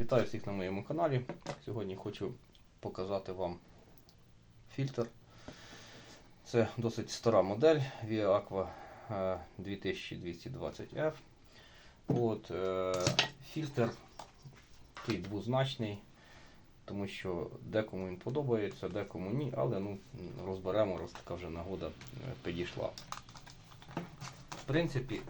Вітаю всіх на моєму каналі. Сьогодні хочу показати вам фільтр. Це досить стара модель Via Aqua е, 2220F. От, е, фільтр такий двозначний, тому що декому він подобається, декому ні, але ну, розберемо, раз така вже нагода е, підійшла. В принципі,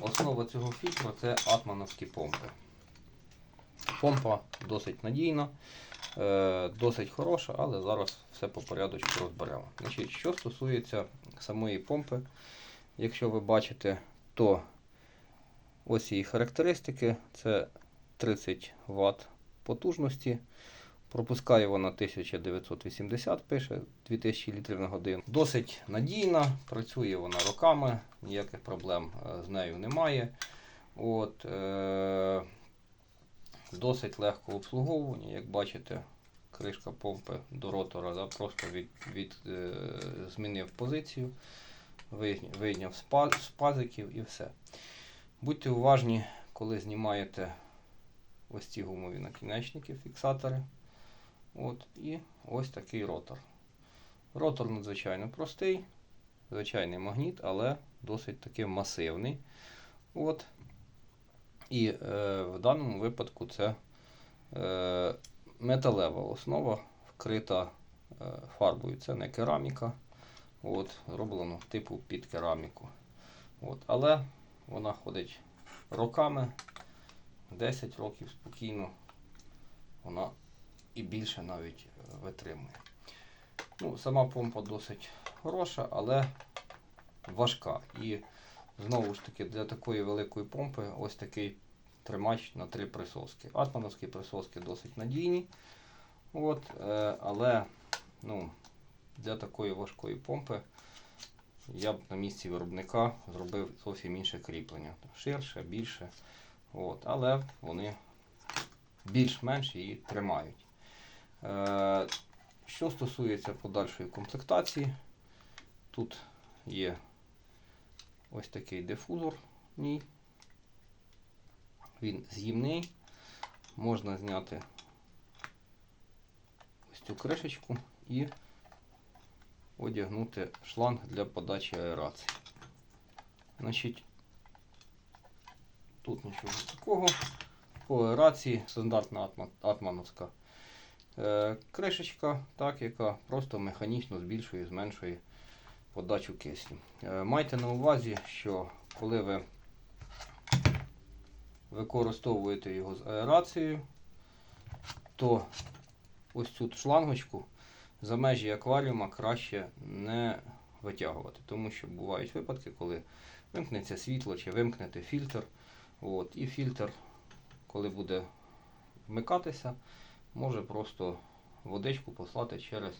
Основа цього фільтру це атмановські помпи. Помпа досить надійна, е, досить хороша, але зараз все по порядочку розберемо. Значить, що стосується самої помпи, якщо ви бачите, то ось її характеристики це 30 Вт потужності. Пропускає вона 1980, пише 2000 літрів на годину. Досить надійна, працює вона роками, ніяких проблем е, з нею немає. От, е- досить легко обслуговування, як бачите, кришка помпи до ротора да, просто від, від, е- змінив позицію, вийняв, з пазиків і все. Будьте уважні, коли знімаєте ось ці гумові накінечники, фіксатори. От, і ось такий ротор. Ротор надзвичайно простий, звичайний магніт, але досить таки масивний. От. І е, в даному випадку це е, металева основа, вкрита е, фарбою. Це не кераміка. От, роблено типу під кераміку. От, але вона ходить роками, 10 років спокійно. Вона і більше навіть е, витримує. Ну, Сама помпа досить хороша, але важка. І знову ж таки для такої великої помпи ось такий тримач на три присоски. Атмановські присоски досить надійні. От, е, але ну, для такої важкої помпи я б на місці виробника зробив зовсім інше кріплення. Ширше, більше. От, але вони більш-менш її тримають. Е, Що стосується подальшої комплектації, тут є ось такий дифузор. в. Він з'їмний. Можна зняти ось цю кришечку і одягнути шланг для подачі аерації. Значить, тут нічого такого. По аерації стандартна атма- атмановська кришечка, так, яка просто механічно збільшує і зменшує подачу кисню. Е, майте на увазі, що коли ви використовуєте його з аерацією, то ось цю шлангочку за межі акваріума краще не витягувати, тому що бувають випадки, коли вимкнеться світло чи вимкнете фільтр. От, і фільтр, коли буде вмикатися, може просто водичку послати через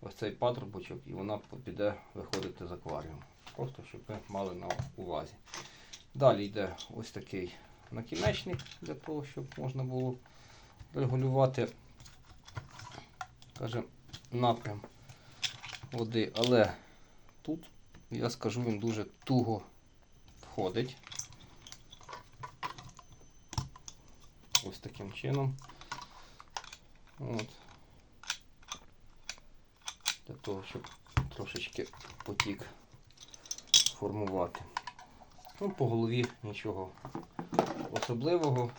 ось цей патрубочок і вона піде виходити з акваріуму. Просто щоб ви мали на увазі. Далі йде ось такий накінечник для того, щоб можна було регулювати скажімо, напрям води. Але тут, я скажу, він дуже туго входить. Ось таким чином. От. Для того, щоб трошечки потік формувати. Ну, по голові нічого особливого.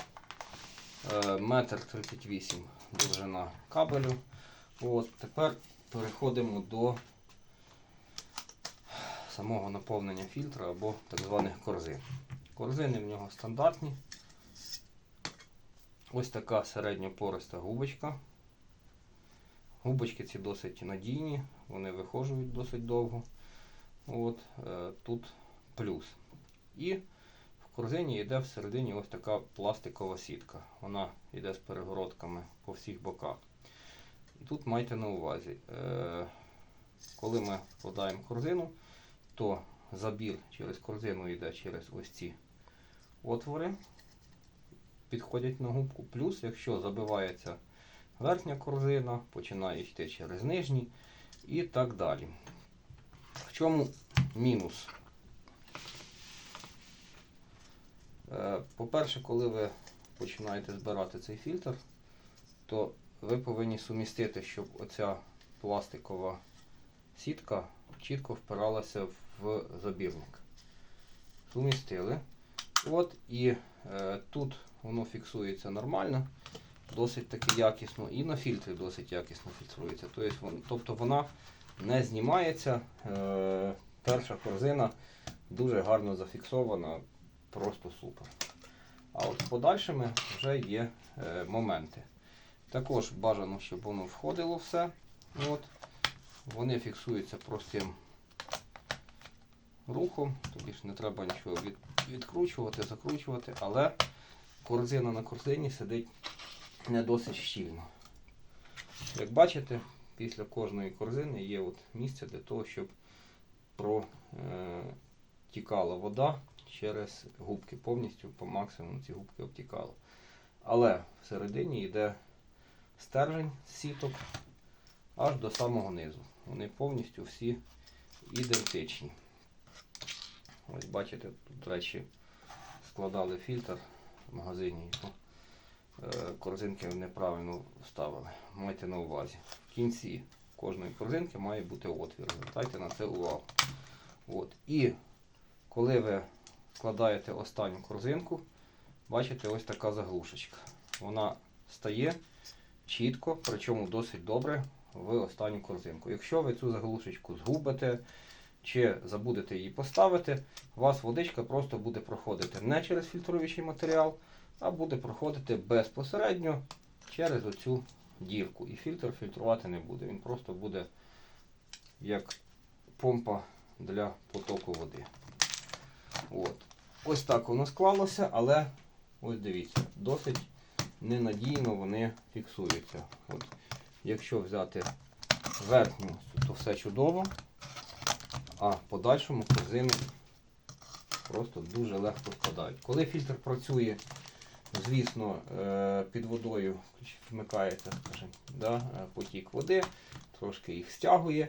Е, Метр 38 довжина кабелю. От, тепер переходимо до самого наповнення фільтра або так званих корзин. Корзини в нього стандартні. Ось така середньопориста губочка. Губочки ці досить надійні, вони вихожують досить довго. От, е, тут плюс. І в корзині йде всередині ось така пластикова сітка. Вона йде з перегородками по всіх боках. І тут майте на увазі, е, коли ми вкладаємо корзину, то забір через корзину йде через ось ці отвори підходять на губку. Плюс, якщо забивається верхня корзина, починає йти через нижні і так далі. В чому мінус? Е, По-перше, коли ви починаєте збирати цей фільтр, то ви повинні сумістити, щоб оця пластикова сітка чітко впиралася в забірник. Сумістили. От і е, тут воно фіксується нормально, досить таки якісно, і на фільтрі досить якісно фільтрується. Тобто, тобто вона не знімається. Е, перша корзина дуже гарно зафіксована, просто супер. А от подальшими вже є е, моменти. Також бажано, щоб воно входило все. От. Вони фіксуються простим рухом, тобі ж не треба нічого від, відкручувати, закручувати, але корзина на корзині сидить не досить щільно. Як бачите, після кожної корзини є от місце для того, щоб протікала вода через губки, повністю по максимуму ці губки обтікали. Але всередині йде стержень сіток аж до самого низу. Вони повністю всі ідентичні. Ось бачите, тут, до речі, складали фільтр в магазині. е, Корзинки неправильно вставили. Майте на увазі. В кінці кожної корзинки має бути отвір. Звертайте на це увагу. От. І коли ви складаєте останню корзинку, бачите ось така заглушечка. Вона стає чітко, причому досить добре в останню корзинку. Якщо ви цю заглушечку згубите чи забудете її поставити, у вас водичка просто буде проходити не через фільтруючий матеріал, а буде проходити безпосередньо через оцю дірку. І фільтр фільтрувати не буде. Він просто буде як помпа для потоку води. От. Ось так воно склалося, але ось дивіться, досить ненадійно вони фіксуються. От. Якщо взяти верхню, то все чудово, а в подальшому корзини просто дуже легко впадають. Коли фільтр працює, звісно, е, під водою вмикається скажімо, да, е, потік води, трошки їх стягує,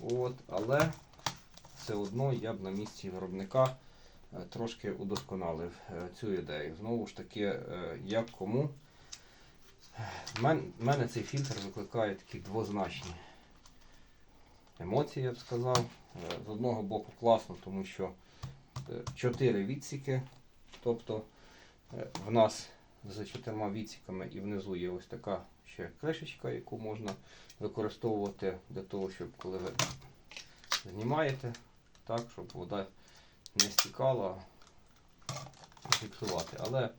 от, але все одно я б на місці виробника е, трошки удосконалив цю ідею. Знову ж таки, як кому. В мене цей фільтр викликає такі двозначні емоції, я б сказав. Е, З одного боку класно, тому що е, чотири відсіки, тобто е, в нас за чотирма відсіками і внизу є ось така ще кришечка, яку можна використовувати для того, щоб коли ви знімаєте, так, щоб вода не стікала, фіксувати. Але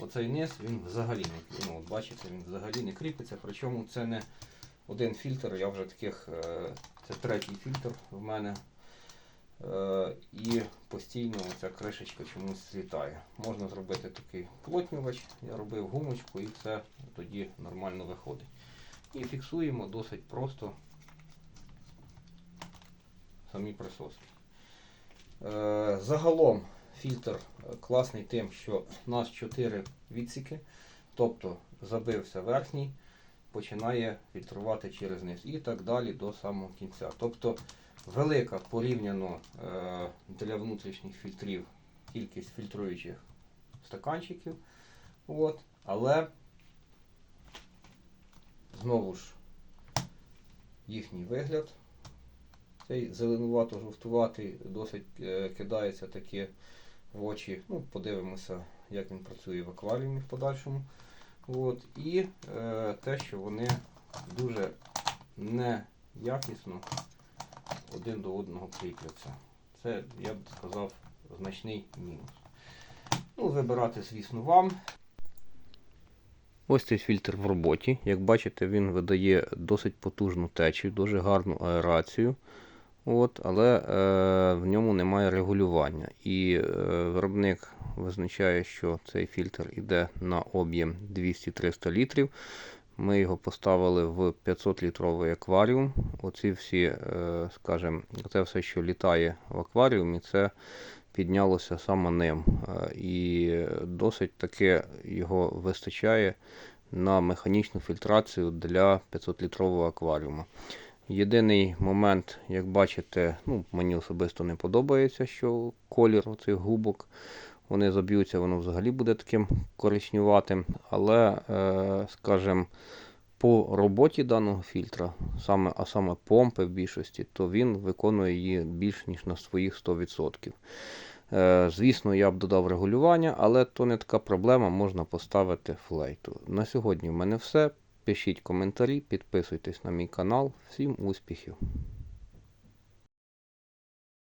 оцей низ він взагалі не ну, от бачите, він взагалі не кріпиться. Причому це не один фільтр, я вже таких, е, це третій фільтр в мене. Е, І постійно ця кришечка чомусь злітає. Можна зробити такий плотнювач, я робив гумочку і все тоді нормально виходить. І фіксуємо досить просто самі присоски. Е, Загалом фільтр класний тим, що у нас 4 відсіки, тобто забився верхній, починає фільтрувати через низ і так далі до самого кінця. Тобто велика порівняно е, для внутрішніх фільтрів кількість фільтруючих стаканчиків. От, але знову ж їхній вигляд. Цей зеленувато-жовтуватий досить е, кидається таке в очі. Ну, подивимося, як він працює в акваріумі в подальшому. От. І е, те, що вони дуже неякісно один до одного кріпляться. Це, я б сказав, значний мінус. Ну, вибирати, звісно, вам. Ось цей фільтр в роботі. Як бачите, він видає досить потужну течію, дуже гарну аерацію. От, але е, в ньому немає регулювання. І е, виробник визначає, що цей фільтр йде на об'єм 200-300 літрів. Ми його поставили в 500-літровий акваріум. Оці всі, е, скажімо, це все, що літає в акваріумі, це піднялося саме ним. Е, І досить таки його вистачає на механічну фільтрацію для 500-літрового акваріуму. Єдиний момент, як бачите, ну, мені особисто не подобається, що колір оцих губок. Вони заб'ються, воно взагалі буде таким коричневатим. Але, е, скажімо, по роботі даного фільтра, саме, а саме помпи в більшості, то він виконує її більш ніж на своїх 100%. Е, Звісно, я б додав регулювання, але то не така проблема, можна поставити флейту. На сьогодні в мене все. Пишіть коментарі, підписуйтесь на мій канал. Всім успіхів!